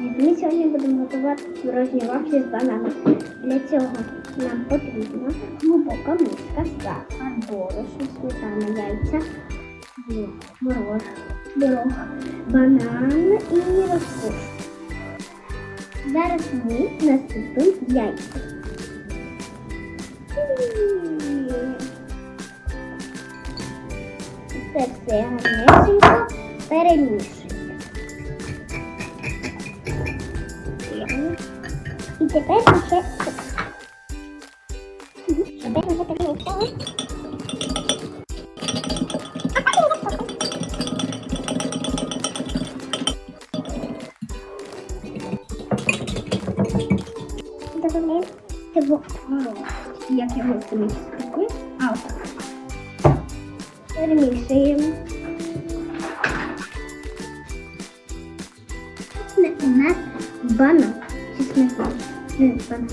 Ми сьогодні будемо готувати творожні вафлі з бананом. Для цього нам потрібно глибока миска, сахар, борошно, сметана, яйця, творог, творог, банан і розпуш. Зараз ми насипемо яйця. Це все гарнесенько перемішуємо. І тепер ще Тепер вже перемішали. Добавляємо творог. Як його собі спекли. А отак. Перемішуємо. У нас банан. Чи сметана?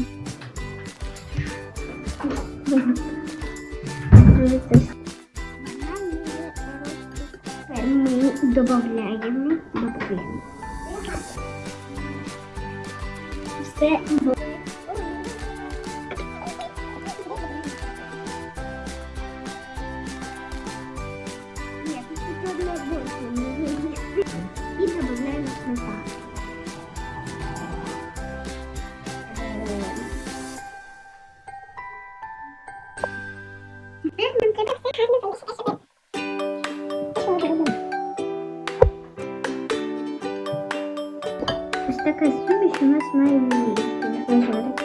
добавляем добавляем. Все Нет, Ось така суміш у нас має вийти. зажарити.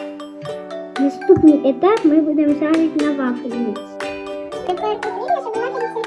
Наступний етап ми будемо жарити на вафельниці. Тепер потрібно, щоб вафельниця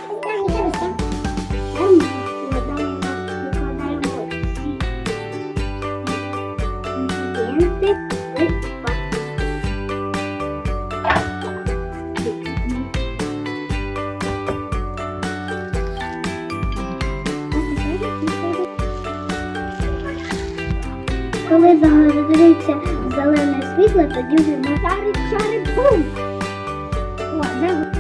Коли загориться зелене світло, тоді вже ми шарить, шарить, бум! О, де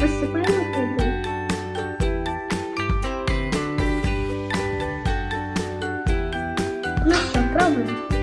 Посипаємо. Ну що, пробуємо.